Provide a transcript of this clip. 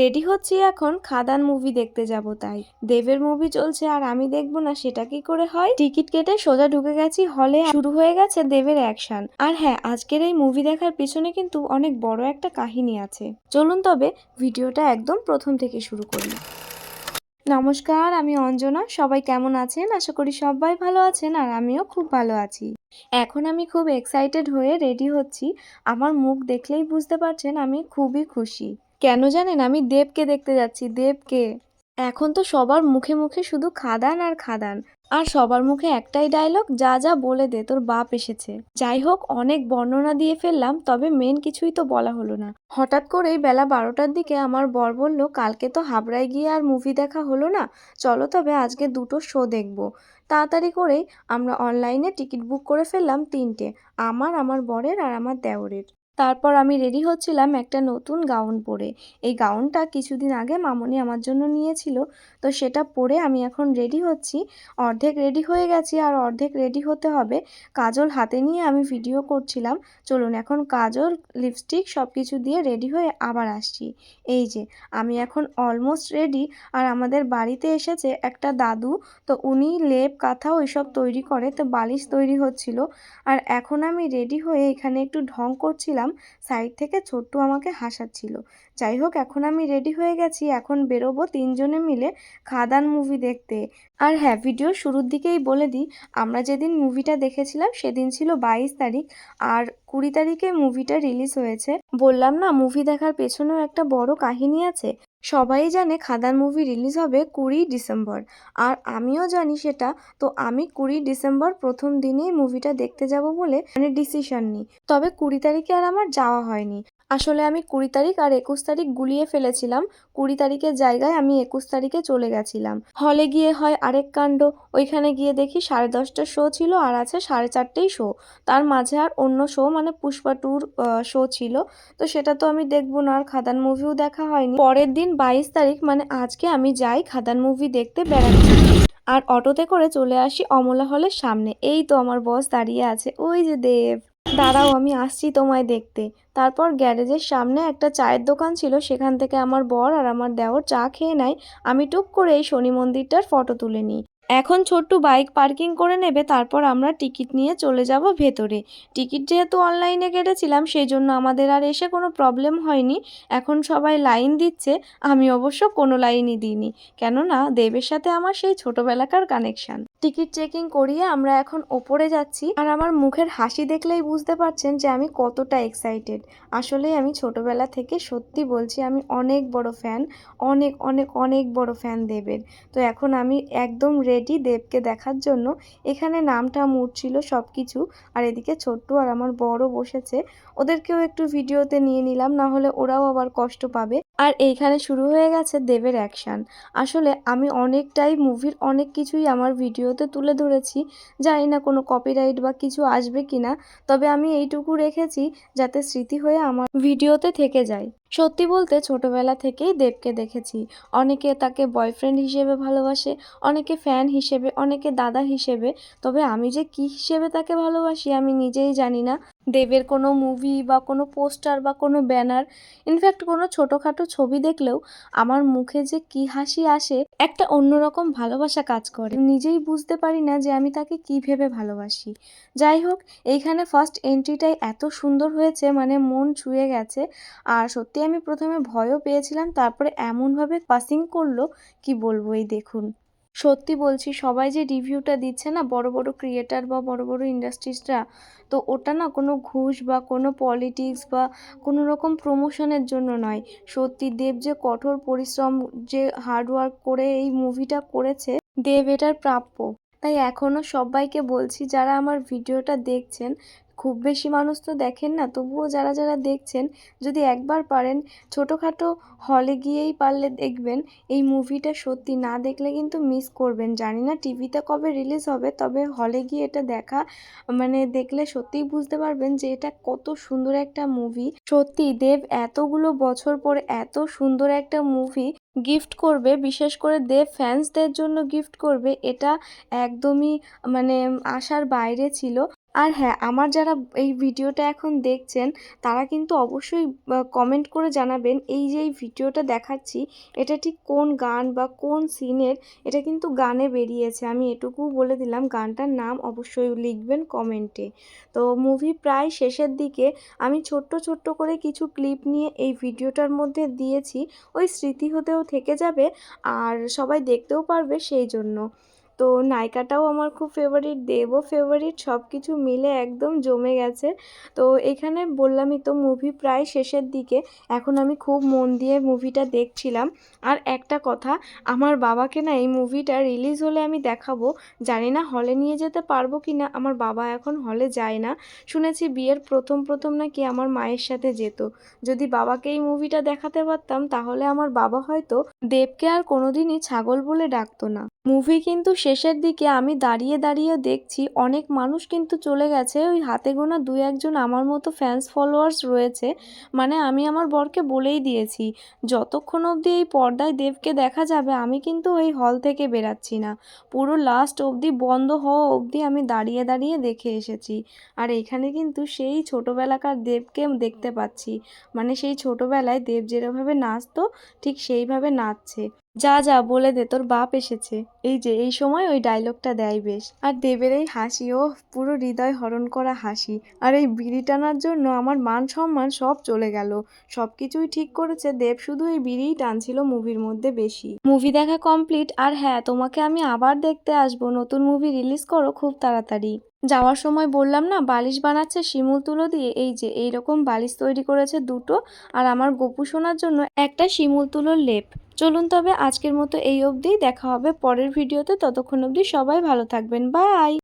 Ready হচ্ছি এখন, খাদান movie দেখতে যাব তাই। দেবের মুভি চলছে আর আমি দেখব না, সেটা কি করে হয়? টিকিট কেটে সোজা ঢুকে গেছি হলে শুরু হয়ে গেছে দেবের অ্যাকশন। আর হ্যাঁ আজকের এই মুভি দেখার পিছনে কিন্তু অনেক বড় একটা কাহিনী আছে। চলুন তবে ভিডিওটা একদম প্রথম থেকে শুরু করি। নমস্কার, আমি অঞ্জনা। সবাই কেমন আছেন? আশা করি সবাই ভালো আছেন আর আমিও খুব ভালো আছি। এখন আমি খুব এক্সাইটেড হয়ে রেডি হচ্ছি। আমার মুখ দেখলেই বুঝতে পারছেন, আমি খুবই খুশি। কেন জানেন? আমি দেবকে দেখতে যাচ্ছি, দেবকে। এখন তো সবার মুখে মুখে শুধু খাদান আর খাদান। আর সবার মুখে একটাই ডায়লগ যা যা বলে দে, তোর বাপ এসেছে। যাই হোক, অনেক বর্ণনা দিয়ে ফেললাম, তবে মেন কিছুই তো বলা হলো না। হঠাৎ করেই বেলা বারোটার দিকে আমার বর বলল, কালকে তো হাবড়ায় গিয়ে আর মুভি দেখা হলো না। চলো তবে আজকে দুটো শো দেখব। তাড়াতাড়ি করেই আমরা অনলাইনে টিকিট বুক করে ফেললাম তিনটে, আমার আমার বরের আর আমার দেওরের। তারপর আমি রেডি হচ্ছিলাম একটা নতুন গাউন পরে। এই গাউনটা কিছুদিন আগে মামনি আমার জন্য নিয়েছিল, তো সেটা পরে আমি এখন রেডি হচ্ছি। অর্ধেক রেডি হয়ে গেছি আর অর্ধেক রেডি হতে হবে। কাজল হাতে নিয়ে আমি ভিডিও করছিলাম। চলুন এখন কাজল, লিপস্টিক সব কিছু দিয়ে রেডি হয়ে আবার আসছি। এই যে, আমি এখন অলমোস্ট রেডি আর আমাদের বাড়িতে এসেছে একটা দাদু, তো উনি লেপ, কাঁথা ওইসব তৈরি করে, তো বালিশ তৈরি হচ্ছিল। আর এখন আমি রেডি হয়ে এখানে একটু ঢং করছিলাম। সাইড থেকে ছোট্টু আমাকে হাসাচ্ছিল। যাই হোক, এখন আমি রেডি হয়ে গেছি, এখন বেরোবো তিনজনে মিলে খাদান মুভি দেখতে। আর হ্যাঁ ভিডিও শুরুর দিকেই বলে দিই, আমরা যেদিন মুভিটা দেখেছিলাম সেদিন ছিল বাইশ তারিখ, আর কুড়ি তারিখে মুভিটা রিলিজ হয়েছে। বললাম না মুভি দেখার পেছনেও একটা বড় কাহিনী আছে? সবাই জানে খাদান মুভি রিলিজ হবে কুড়ি ডিসেম্বর। আর আমিও জানি সেটা, তো আমি কুড়ি ডিসেম্বর প্রথম দিনেই মুভিটা দেখতে যাব বলে মানে ডিসিশন নিই। তবে কুড়ি তারিখে আর আমার যাওয়া হয়নি। আসলে আমি কুড়ি তারিখ আর একুশ তারিখ গুলিয়ে ফেলেছিলাম। কুড়ি তারিখের জায়গায় আমি একুশ তারিখে চলে গেছিলাম। হলে গিয়ে হয় আরেক কাণ্ড, ওইখানে গিয়ে দেখি সাড়ে দশটার শো ছিল আর আছে সাড়ে চারটেই শো তার মাঝে আর অন্য শো মানে পুষ্পা টুর শো ছিল। তো সেটা তো আমি দেখব না, আর খাদান মুভিও দেখা হয়নি। পরের দিন বাইশ তারিখ মানে আজকে আমি যাই খাদান মুভি দেখতে বেড়াচ্ছি আর অটোতে করে চলে আসি অমলা হলের সামনে। এই তো আমার বস দাঁড়িয়ে আছে। ওই যে দেব। দাঁড়াও, আমি আসছি তোমায় দেখতে। তারপর গ্যারেজের সামনে একটা চায়ের দোকান ছিল। সেখান থেকে আমার বর আর আমার দেওর চা খেয়ে নেয়। আমি টুক করে এই শনি মন্দিরটার ফটো তুলে নিই। এখন ছোট্টু বাইক পার্কিং করে নেবে, তারপর আমরা টিকিট নিয়ে চলে যাব ভেতরে। টিকিট যেহেতু অনলাইনে কেটেছিলাম সেই জন্য আমাদের আর এসে কোনো প্রবলেম হয়নি। এখন সবাই লাইন দিচ্ছে, আমি অবশ্য কোনো লাইনই দিইনি। কেননা, দেবের সাথে আমার সেই ছোটবেলাকার কানেকশন। টিকিট চেকিং করিয়ে আমরা এখন ওপরে যাচ্ছি, আর আমার মুখের হাসি দেখলেই বুঝতে পারছেন যে আমি কতটা এক্সাইটেড আসলে আমি ছোটবেলা থেকে সত্যি বলছি, আমি অনেক বড় ফ্যান অনেক অনেক অনেক বড় ফ্যান দেবের। তো এখন আমি একদম রেডি দেবকে দেখার জন্য। এখানে নামটা উঠছিল সব কিছু আর এদিকে ছোট্ট আর আমার বড় বসেছে। ওদেরকেও একটু ভিডিওতে নিয়ে নিলাম, না হলে ওরাও আবার কষ্ট পাবে। আর এইখানে শুরু হয়ে গেছে দেবের অ্যাকশন। আসলে আমি অনেকটাই মুভির অনেক কিছুই আমার ভিডিওতে তুলে ধরেছি। জানি না কোনো কপিরাইট বা কিছু আসবে কি না তবে আমি এইটুকু রেখেছি যাতে স্মৃতি হয়ে আমার ভিডিওতে থেকে যায়। সত্যি বলতে ছোটবেলা থেকেই দেবকে দেখেছি। অনেকে তাকে বয়ফ্রেন্ড হিসেবে ভালোবাসে, অনেকে ফ্যান হিসেবে, অনেকে দাদা হিসেবে। তবে আমি যে কী হিসেবে তাকে ভালোবাসি আমি নিজেই জানি না। দেবের কোনো মুভি বা কোনো পোস্টার বা কোনো ব্যানার ইনফ্যাক্ট কোনো ছোটোখাটো ছবি দেখলেও আমার মুখে যে কি হাসি আসে, একটা অন্যরকম ভালোবাসা কাজ করে। নিজেই বুঝতে পারি না যে আমি তাকে কি ভেবে ভালোবাসি। যাই হোক, এইখানে ফার্স্ট এন্ট্রিটাই এত সুন্দর হয়েছে মানে মন ছুঁয়ে গেছে। আর সত্যি আমি প্রথমে ভয়ও পেয়েছিলাম, তারপরে এমনভাবে পাসিং করল, কি বলব এই দেখুন। সত্যি বলছি, সবাই যে রিভিউটা দিচ্ছে না, বড় বড় ক্রিয়েটার বা বড় বড় ইন্ডাস্ট্রিজরা তো ওটা না কোনো ঘুষ বা কোনো পলিটিক্স বা কোনো রকম প্রমোশনের জন্য নয়। সত্যি দেব যে কঠোর পরিশ্রম, যে হার্ডওয়ার্ক করে এই মুভিটা করেছে, দেব এটার প্রাপ্য। তাই এখনও সবাইকে বলছি, যারা আমার ভিডিওটা দেখছেন খুব বেশি মানুষ তো দেখেন না, তবুও যারা যারা দেখছেন, যদি একবার পারেন, ছোটোখাটো হলে গিয়েই পারলে দেখবেন, এই মুভিটা সত্যি না দেখলে কিন্তু মিস করবেন। জানি না টিভিতে কবে রিলিজ হবে, তবে হলে গিয়ে এটা দেখা মানে দেখলে সত্যিই বুঝতে পারবেন যে এটা কত সুন্দর একটা মুভি সত্যি দেব এতগুলো বছর পরে এত সুন্দর একটা মুভি গিফট করবে, বিশেষ করে দেব ফ্যান্সদের জন্য গিফট করবে, এটা একদমই মানে আশার বাইরে ছিল। আর হ্যাঁ আমার যারা এই ভিডিওটা এখন দেখছেন, তারা কিন্তু অবশ্যই কমেন্ট করে জানাবেন, এই যে এই ভিডিওটা দেখাচ্ছি, এটা ঠিক কোন গান বা কোন সিনের এটা কিন্তু গানে বেরিয়েছে। আমি এটুকু বলে দিলাম, গানটার নাম অবশ্যই লিখবেন কমেন্টে তো মুভি প্রায় শেষের দিকে, আমি ছোট্ট ছোট্ট করে কিছু ক্লিপ নিয়ে এই ভিডিওটার মধ্যে দিয়েছি, ওই স্মৃতি হতেও থেকে যাবে, আর সবাই দেখতেও পারবে সেই জন্য। তো নায়িকাটাও আমার খুব ফেভারিট দেবও ফেভারিট সব কিছু মিলে একদম জমে গেছে। তো এখানে বললামই তো মুভি প্রায় শেষের দিকে, এখন আমি খুব মন দিয়ে মুভিটা দেখছিলাম। আর একটা কথা, আমার বাবাকে না এই মুভিটা রিলিজ হলে আমি দেখাবো, জানি না হলে নিয়ে যেতে পারব কি না আমার বাবা এখন হলে যায় না। শুনেছি বিয়ের প্রথম প্রথম নাকি আমার মায়ের সাথে যেত। যদি বাবাকে এই মুভিটা দেখাতে পারতাম, তাহলে আমার বাবা হয়তো দেবকে আর কোনোদিনই ছাগল বলে ডাকতো না। মুভি কিন্তু শেষের দিকে আমি দাঁড়িয়ে দাঁড়িয়ে দেখছি, অনেক মানুষ কিন্তু চলে গেছে। ওই হাতে গোনা দু একজন আমার মতো ফ্যান্স ফলোয়ার্স রয়েছে। মানে আমি আমার বরকে বলেই দিয়েছি, যতক্ষণ অবধি এই পর্দায় দেবকে দেখা যাবে, আমি কিন্তু ওই হল থেকে বেরাচ্ছি না। পুরো লাস্ট অবধি বন্ধ হওয়া অবধি আমি দাঁড়িয়ে দাঁড়িয়ে দেখে এসেছি। আর এখানে কিন্তু সেই ছোটোবেলাকার দেবকে দেখতে পাচ্ছি। মানে সেই ছোটোবেলায় দেব যেরকমভাবে নাচতো, ঠিক সেইভাবে নাচছে। যা যা বলে দে, তোর বাপ এসেছে। এই যে, এই সময় ওই ডায়লগটা দেয় বেশ। আর দেবের এই হাসি ও পুরো হৃদয় হরণ করা হাসি। আর এই বিড়ি টানার জন্য আমার মান সম্মান সব চলে গেল। সব কিছুই ঠিক করেছে দেব, শুধু এই বিড়িই টানছিল মুভির মধ্যে বেশি। মুভি দেখা কমপ্লিট আর হ্যাঁ তোমাকে আমি আবার দেখতে আসব। নতুন মুভি রিলিজ করো খুব তাড়াতাড়ি। যাওয়ার সময় বললাম, না, বালিশ বানাচ্ছে, শিমুল তুলো দিয়ে। এই যে এই রকম বালিশ তৈরি করেছে দুটো। আর আমার গপু শোনার জন্য একটা শিমুল তুলোর লেপ। চলুন তবে আজকের মতো এই অবধি, দেখা হবে পরের ভিডিওতে। ততক্ষণ অবধি সবাই ভালো থাকবেন। বাই!